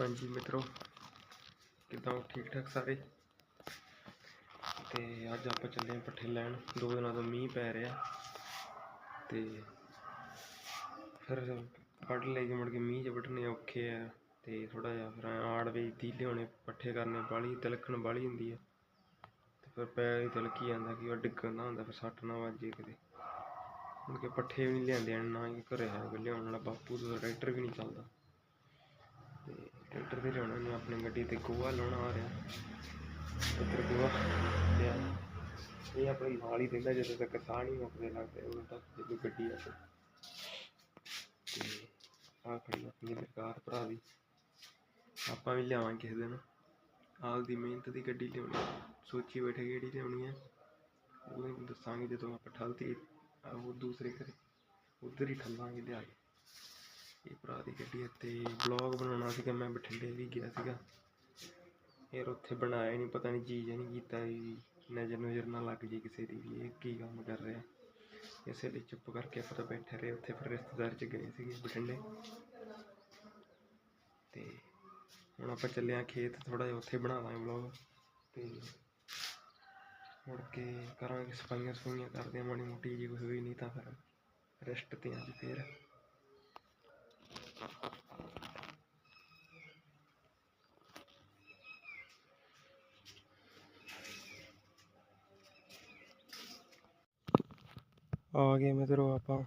ਹਾਂਜੀ ਮਿੱਤਰੋ ਕਿੱਦਾਂ ਹੋ? ਠੀਕ ਠਾਕ ਸਾਰੇ? ਤੇ ਅੱਜ ਆਪਾਂ ਚੱਲੇ ਹਾਂ ਪੱਠੇ ਲੈਣ। ਦੋ ਦਿਨਾਂ ਤੋਂ ਮੀਂਹ ਪੈ ਰਿਹਾ। ਤੇ ਫਿਰ ਕੱਢ ਲਈ ਮੁੜ ਕੇ ਮੀਂਹ 'ਚ ਵੱਢਣੇ ਔਖੇ ਆ। ਤੇ ਥੋੜਾ ਜਿਹਾ ਫਿਰ ਆੜ ਵੇਚਦੀ ਲਿਆਉਣੇ ਪੱਠੇ ਕਰਨੇ ਬਾਲੀ ਤਿਲਕਣ ਬਾਲੀ ਹੁੰਦੀ ਆ। ਤੇ ਫਿਰ ਪੈਰ ਹੀ ਤਿਲਕੀ ਜਾਂਦਾ ਕਿ ਉਹ ਡਿੱਗਣ ਨਾ ਹੁੰਦਾ ਫਿਰ ਸੱਟ ਨਾ ਵੱਜੇ ਕਿਤੇ। ਮੁੜ ਕੇ ਪੱਠੇ ਵੀ ਨਹੀਂ ਲਿਆਂਦੇ ਹਨ, ਨਾ ਹੀ ਘਰੇ ਹੈ ਲਿਆਉਣ ਵਾਲਾ ਬਾਪੂ ਦਾ ਟਰੈਕਟਰ ਵੀ ਨਹੀਂ ਚੱਲਦਾ। ਟਰੈਕਟਰ ਤੇ ਲਿਆਉਣਾ ਨੇ ਆਪਣੀ ਗੱਡੀ ਤੇ ਗੋਹਾ ਲਾਉਣਾ ਆ ਰਿਹਾ। ਉੱਧਰ ਗੋਹਾ ਲਿਆ। ਇਹ ਆਪਣੀ ਨਾਲ ਹੀ ਰਹਿੰਦਾ ਜਦੋਂ ਤੱਕ ਸਾਹ ਨਹੀਂ ਮੁੱਕਦੇ ਲੱਗਦੇ, ਉਦੋਂ ਤੱਕ ਜਦੋਂ ਗੱਡੀ ਆ ਤੇ ਆਹ ਖੜੀ ਆਪਣੀ ਸਰਕਾਰ ਭਰਾ ਦੀ। ਆਪਾਂ ਵੀ ਲਿਆਵਾਂਗੇ ਕਿਸੇ ਦਿਨ। ਆਪ ਦੀ ਮਿਹਨਤ ਦੀ ਗੱਡੀ ਲਿਆਉਣੀ ਸੋਚੀ ਬੈਠੇ ਕਿਹੜੀ ਲਿਆਉਣੀ ਹੈ ਉਹ ਦੱਸਾਂਗੇ ਜਦੋਂ ਆਪਾਂ ਠਲਤੀ, ਉਹ ਦੂਸਰੇ ਘਰੇ, ਉਧਰ ਹੀ ਠੱਲਾਂਗੇ ਲਿਆ ਕੇ। ਇਹ ਭਰਾ ਦੀ ਗੱਡੀ ਹੈ ਤੇ ਬਲੌਗ ਬਣਾਉਣਾ ਸੀਗਾ, ਮੈਂ ਬਠਿੰਡੇ ਵੀ ਗਿਆ ਸੀਗਾ। ਯਾਰ ਉੱਥੇ ਬਣਾਇਆ ਨਹੀਂ, ਪਤਾ ਨਹੀਂ ਚੀਜ਼ ਨਹੀਂ ਕੀਤਾ ਵੀ ਨਜ਼ਰ ਨਜ਼ਰ ਨਾ ਲੱਗ ਜੇ ਕਿਸੇ ਦੀ ਵੀ, ਇਹ ਕੀ ਕੰਮ ਕਰ ਰਿਹਾ। ਇਸੇ ਲਈ ਚੁੱਪ ਕਰਕੇ ਆਪਾਂ ਤਾਂ ਬੈਠੇ ਰਹੇ, ਉੱਥੇ ਫਿਰ ਰਿਸ਼ਤੇਦਾਰ ਚ ਗਏ ਸੀਗੇ ਬਠਿੰਡੇ। ਤੇ ਹੁਣ ਆਪਾਂ ਚੱਲੇ ਆ ਖੇਤ ਥੋੜਾ ਜਿਹਾ ਉੱਥੇ ਬਣਾਵਾਂਗੇ ਵਲੌਗ ਤੇ ਮੁੜ ਕੇ ਕਰਾਂਗੇ ਸਫਾਈਆਂ ਸਫਾਈਆਂ ਕਰਦੇ ਆ ਮਾੜੀ ਮੋਟੀ ਜੀ ਕੋਈ ਹੋਈ ਨਹੀਂ ਤਾਂ ਫਿਰ ਰੈਸਟ ਤੇ ਅੱਜ ਫਿਰ। ਆ ਗਏ ਮਿੱਤਰੋ ਆਪਾਂ।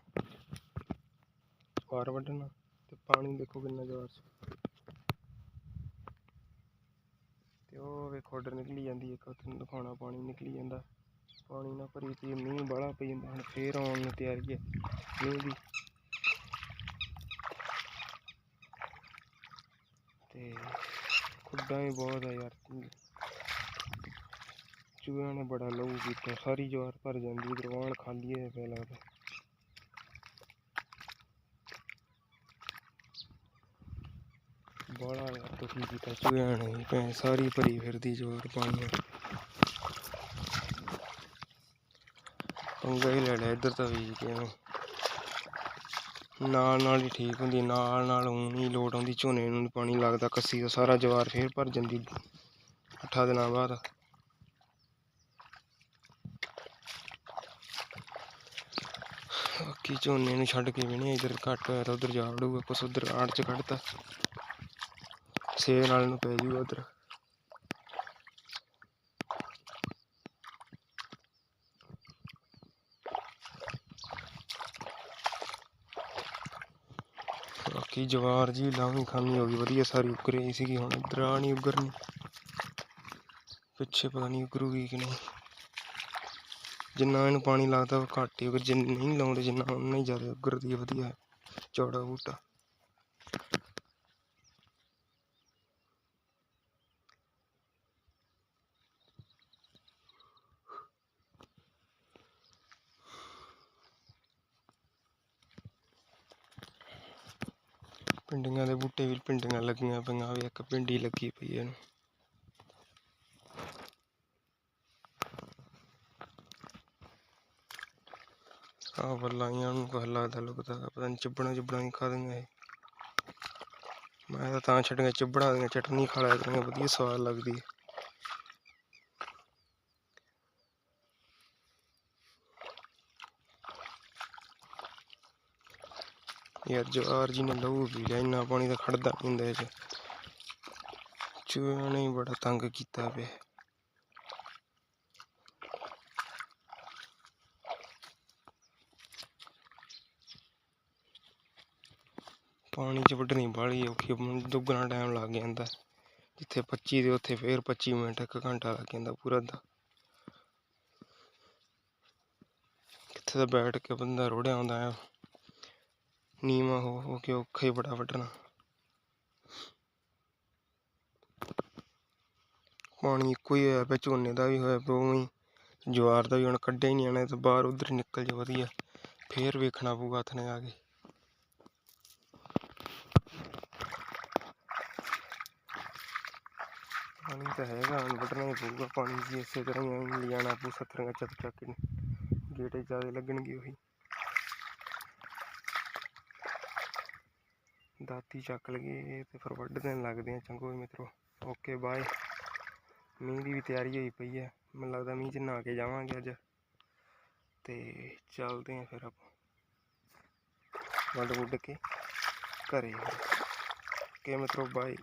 ਸਵਾਰ ਵੱਢਣਾ ਤੇ ਪਾਣੀ ਦੇਖੋ ਕਿੰਨਾ ਜ਼ੋਰ ਚ ਤੇ ਉਹ ਵੇਖੋ ਆਰਡਰ ਨਿਕਲੀ ਜਾਂਦੀ ਇੱਕ ਉੱਥੇ ਦਿਖਾਉਣਾ ਪਾਣੀ ਨਿਕਲੀ ਜਾਂਦਾ। ਪਾਣੀ ਨਾਲ ਭਰੀ ਪਈ ਮੀਂਹ ਬਾਹਲਾ ਪਈ ਜਾਂਦਾ, ਹੁਣ ਫੇਰ ਆਉਣ ਨੂੰ ਤਿਆਰੀ ਹੈ। ਮੀਂਹ ਦੀ ਤੇ ਖੁੱਡਾਂ ਵੀ ਬਹੁਤ ਆ ਯਾਰ ਚੂਹਿਆਂ ਨੇ ਬੜਾ ਲਹੂ ਪੀਤਾ, ਸਾਰੀ ਜਵਾਰ ਭਰ ਜਾਂਦੀ ਦਰਵਾਨ ਖਾਲੀ ਹੈ ਪਿਆ ਲੱਗਦਾ। ਬੜਾ ਯਾਰ ਦੁਖੀ ਕੀਤਾ ਚੂਹਿਆਂ ਨੇ ਭੈਣ ਸਾਰੀ ਭਰੀ ਫਿਰਦੀ ਜਵਾਰ ਪਾਣੀ ਪੰਗਾ ਹੀ ਲੈ ਲਿਆ, ਇੱਧਰ ਤਾਂ ਵੀ ਕਿਵੇਂ ਨਾਲ ਨਾਲ ਹੀ ਠੀਕ ਹੁੰਦੀ, ਨਾਲ ਨਾਲ ਹੁਣ ਹੀ ਲੋਟ ਆਉਂਦੀ, ਝੋਨੇ ਨੂੰ ਪਾਣੀ ਲੱਗਦਾ, ਕੱਸੀ ਦਾ ਸਾਰਾ ਜਵਾਰ ਫੇਰ ਭਰ ਜਾਂਦੀ, ਅੱਠਾਂ ਦਿਨਾਂ ਬਾਅਦ। ਬਾਕੀ ਝੋਨੇ ਨੂੰ ਛੱਡ ਕੇ ਵੀ ਨਹੀਂ ਇੱਧਰ ਘੱਟ ਹੋਇਆ ਤਾਂ ਉੱਧਰ ਜਾ ਵੜੂਗਾ, ਕੁਛ ਉੱਧਰ ਆੜ ਚ ਕੱਢਤਾ ਛੇ ਨਾਲ ਨੂੰ ਪੈ ਜੂਗਾ ਉੱਧਰ। ਬਾਕੀ ਜਵਾਰ ਜੀ ਲਾਵੀਂ ਖਾਮੀ ਹੋ ਗਈ, ਵਧੀਆ ਸਾਰੀ ਉੱਗ ਰਹੀ ਸੀਗੀ ਹੁਣ ਇੱਧਰ ਆ ਨਹੀਂ ਉੱਗਰਨੀ ਪਿੱਛੇ ਪਤਾ ਨਹੀਂ ਉੱਗਰੂਗੀ ਕਿ ਨਹੀਂ। ਜਿੰਨਾ ਇਹਨੂੰ ਪਾਣੀ ਲੱਗਦਾ ਉਹ ਘੱਟ ਹੀ ਉੱਗਰ ਜਿੰਨਾ ਨਹੀਂ ਲਾਉਂਦੇ, ਜਿੰਨਾ ਉਨਾ ਹੀ ਜ਼ਿਆਦਾ ਉੱਗਰਦੀ ਹੈ, ਵਧੀਆ ਚੌੜਾ ਬੂਟਾ। ਪਿੰਡੀਆਂ ਦੇ ਬੂਟੇ ਵੀ ਪਿੰਡੀਆਂ ਲੱਗੀਆਂ ਪਈਆਂ, ਵੀ ਇੱਕ ਪਿੰਡੀ ਲੱਗੀ ਪਈ ਹੈ ਇਹਨੂੰ। ਆਹ ਬੱਲਾਈਆਂ ਨੂੰ ਕੁਛ ਲੱਗਦਾ ਲੁਕਦਾ, ਪਤਾ ਨਹੀਂ ਚਿੱਬੜਾਂ ਚਿੱਬੜਾਂ ਹੀ ਖਾ ਦਿੰਦੀਆਂ ਇਹ। ਮੈਂ ਤਾਂ ਤਾਂ ਛੱਡੀਆਂ, ਚਿੱਬੜਾਂ ਦੀਆਂ ਚਟਨੀ ਖਾ ਲਿਆ ਵਧੀਆ ਸਵਾਦ ਲੱਗਦੀ ਹੈ ਯਾਰ ਜਵਾਰ ਜੀ ਨੇ ਲਹੂ ਪੀ ਲਿਆ ਇੰਨਾ ਪਾਣੀ ਤਾਂ ਖੜਦਾ ਨਹੀਂ ਹੁੰਦਾ ਇਹ 'ਚ। ਚੂਹਿਆਂ ਨੇ ਬੜਾ ਤੰਗ ਕੀਤਾ ਪਿਆ। ਪਾਣੀ 'ਚ ਵੱਢਣੀ ਬਾਹਲੀ ਔਖੀ ਦੁੱਗਣਾ ਟਾਈਮ ਲੱਗ ਜਾਂਦਾ। ਜਿੱਥੇ 25 ਦੇ ਉੱਥੇ ਫੇਰ 25 ਮਿੰਟ, ਇੱਕ ਘੰਟਾ ਲੱਗ ਜਾਂਦਾ ਪੂਰਾ ਦਾ ਕਿੱਥੇ ਤਾਂ ਬੈਠ ਕੇ ਬੰਦਾ ਰੋੜਿਆ ਆਉਂਦਾ ਆ। ਨੀਵਾਂ ਹੋ ਹੋ ਕੇ ਔਖਾ ਹੀ ਬੜਾ ਵੱਢਣਾ। ਪਾਣੀ ਇੱਕੋ ਹੀ ਹੋਇਆ ਪਿਆ, ਝੋਨੇ ਦਾ ਵੀ ਹੋਇਆ ਪਿਆ, ਉਵੇਂ ਜਵਾਰ ਦਾ ਵੀ ਹੁਣ ਕੱਢਿਆ ਹੀ ਨਹੀਂ ਆਣਾ ਤਾਂ ਬਾਹਰ ਉਧਰ ਨਿਕਲ ਜਾ ਵਧੀਆ। ਫੇਰ ਵੇਖਣਾ ਪਊਗਾ ਹੱਥ ਨੇ ਆ ਕੇ। ਪਾਣੀ ਤਾਂ ਹੈਗਾ, ਹੁਣ ਵੱਢਣਾ ਹੀ ਪਊਗਾ, ਪਾਣੀ ਵੀ ਇਸੇ ਤਰ੍ਹਾਂ ਹੀ ਐਵੇਂ ਪਊ ਸੱਤਰੀਆਂ ਚੱਕ ਚੱਕ ਕੇ, ਗੇੜੇ ਜ਼ਿਆਦਾ ਲੱਗਣਗੇ ਉਹੀ। ਦਾਤੀ ਚੱਕ ਲਈਏ ਤੇ ਫਿਰ ਵੱਢ ਦੇਣ ਲੱਗਦੇ ਆ ਚੰਗੋ ਜੀ ਮਿੱਤਰੋ। ਓਕੇ ਬਾਏ ਮੀਂਹ ਦੀ ਵੀ ਤਿਆਰੀ ਹੋਈ ਪਈ ਹੈ। ਮੈਨੂੰ ਲੱਗਦਾ ਮੀਂਹ 'ਚ ਨਹਾ ਕੇ ਜਾਵਾਂਗੇ ਅੱਜ। ਤੇ ਚੱਲਦੇ ਆ ਫਿਰ ਆਪਾਂ। ਵੱਢ ਵੁੱਢ ਕੇ ਘਰੇ। ਓਕੇ ਮਿੱਤਰੋ ਬਾਏ